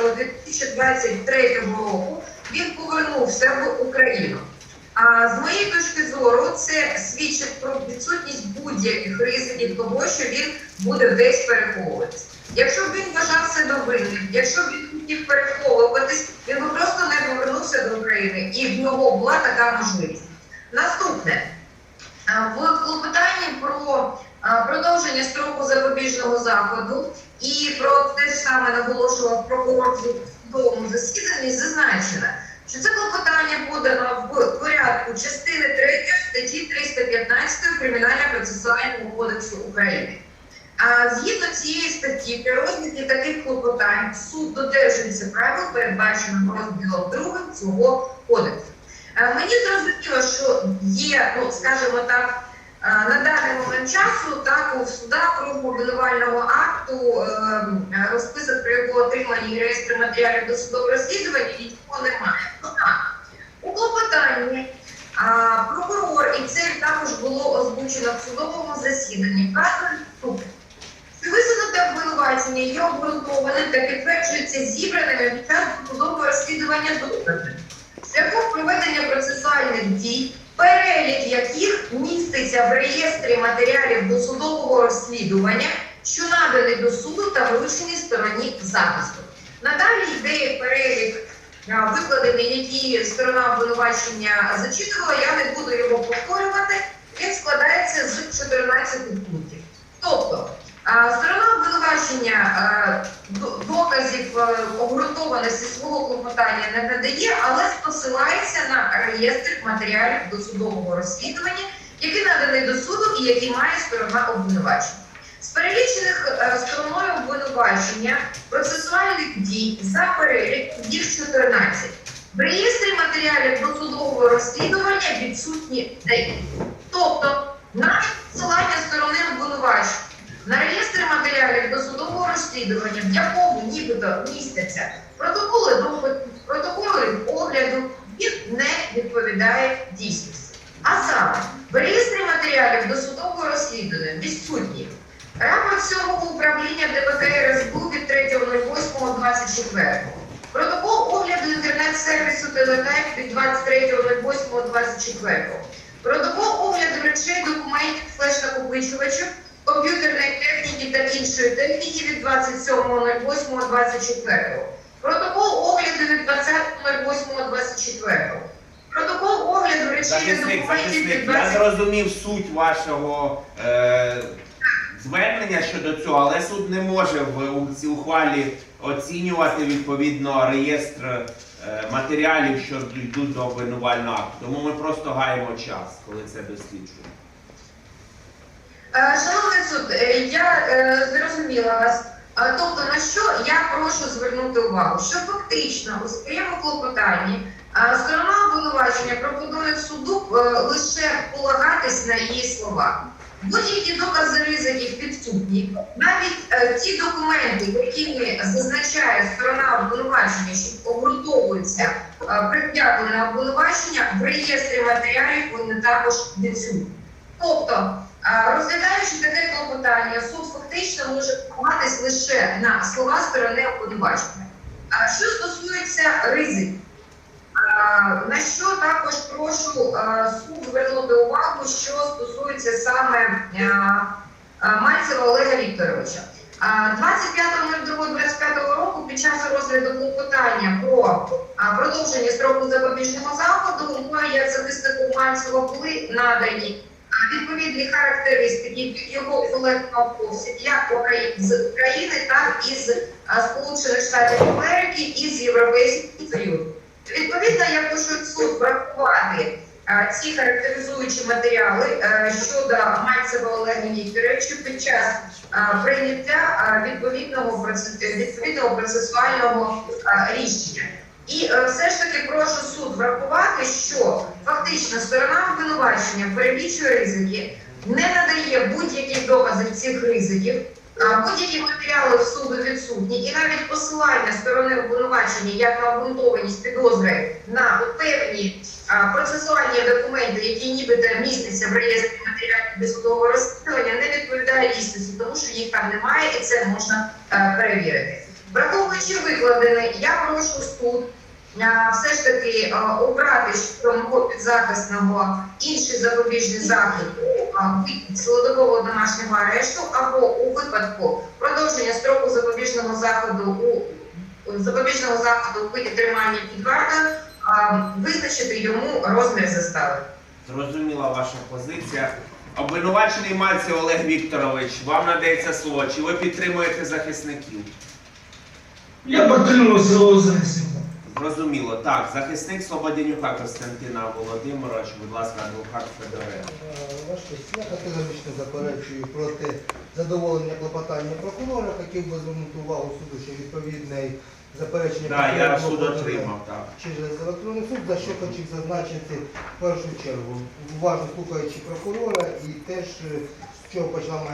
2023 року він повернувся в Україну. А з моєї точки зору, це свідчить про відсутність будь-яких ризиків того, що він буде десь переховуватися. Якщо б він вважав себе винним, якщо б він хотів переховуватись, він би просто не повернувся до України, і в нього була така можливість. Наступне в клопотанні про продовження строку запобіжного заходу і про те ж саме наголошував прокурор в судовому засіданні, зазначено, що це клопотання подано в порядку частини 3 статті 315 Кримінально-процесуального кодексу України. А згідно цієї статті, при розгляді таких клопотань суд додержується правил, передбачених розділом 2 цього кодексу. Е, Мені зрозуміло, що є, ну скажімо так, на даний момент часу так у судах кругу обвинувального акту е, розписок про його отримання і реєстр матеріалів досудового розслідування нічого немає. У клопотанні прокурор, і це також було озвучено в судовому засіданні, вказано наступне. Висунуте обвинувачення є обґрунтованим та підтверджується зібраними під час досудового розслідування проведення дій, перелік яких міститься в реєстрі матеріалів досудового розслідування, що наданий до суду та вручені стороні захисту. Надалі йде перелік викладений, які сторона обвинувачення зачитувала. Я не буду його повторювати. Він складається з 14 пунктів. Тобто, сторона обвинувачення доказів е, обґрунтованості свого клопотання не надає, але посилається на реєстр матеріалів досудового розслідування, який наданий до суду і який має сторона обвинувачення. З перелічених е, стороною обвинувачення процесуальних дій за перелік їх 14. В реєстрі матеріалів досудового розслідування відсутні деякі. Тобто, навіть посилання сторони обвинувачення на реєстр матеріалів досудового розслідування, в якому нібито містяться протоколи протоколи огляду, він не відповідає дійсності. А саме, в реєстрі матеріалів досудового розслідування відсутні рапорт всього управління ДВК РСБУ від 3.08.24, протокол огляду інтернет-сервісу Телекайп від 23.08.24, протокол огляду речей, документів, флеш-накопичувачів, комп'ютерної техніки та іншої техніки від 27.08.24. Протокол огляду від 20.08.24. Протокол огляду речей Захисник, документів захисник, від я 20... зрозумів суть вашого е, звернення щодо цього, але суд не може в у цій ухвалі оцінювати відповідно реєстр е, матеріалів, що йдуть до обвинувального акту. Тому ми просто гаємо час, коли це досліджуємо. Е, Шановний суд, е, я е, зрозуміла вас. Тобто, на що я прошу звернути увагу, що фактично у своєму клопотанні сторона обвинувачення пропонує суду лише полагатись на її слова. Будь-які докази ризиків підсудні, навіть ті документи, якими зазначає сторона обвинувачення, що обґрунтовується пред'явлене обвинувачення, в реєстрі матеріалів вони також відсутні. Тобто, Розглядаючи таке клопотання, суд фактично може покладатись лише на слова сторони обвинувачення. Що стосується ризиків, на що також прошу суд звернути увагу, що стосується саме Мальцева Олега Вікторовича. А, 25.02.25 року під час розгляду клопотання про продовження строку запобіжного заходу мною як захиснику Мальцева були надані відповідні характеристики його колег-науковців як з України, так і з Сполучених Штатів Америки і з Європейського Союзу. Відповідно, я прошу суд врахувати ці характеризуючі матеріали щодо Мальцева Олега Вікторовича під час прийняття відповідного відповідного процесуального рішення. І е, все ж таки прошу суд врахувати, що фактично сторона обвинувачення перелічує ризики, не надає будь-яких доказів цих ризиків, будь-які матеріали в суду відсутні, і навіть посилання сторони обвинувачення як на обґрунтованість підозри на певні процесуальні документи, які нібито містяться в реєстрі матеріалів досудового розслідування, не відповідає дійсності, тому що їх там немає, і це можна е, перевірити. Враховуючи викладене, я прошу суд все ж таки обрати щодо мого підзахисного інший запобіжний захід від цілодобового домашнього арешту або у випадку продовження строку запобіжного заходу у запобіжного заходу у виді тримання під визначити йому розмір застави. Зрозуміла ваша позиція. Обвинувачений Мальцев Олег Вікторович, вам надається слово. Чи ви підтримуєте захисників? Я підтримую свого захисника. Зрозуміло. Так, захисник Слободянюка Костянтина Володимирович, будь ласка, адвокат Федоренко. Ваш честь, я категорично заперечую проти задоволення клопотання прокурора. Хотів би звернути увагу суду, що відповідне заперечення Так, я прокурора суд було подано отримав, так. через електронний суд, за що хотів зазначити в першу чергу, уважно слухаючи прокурора і теж е, з чого почала моя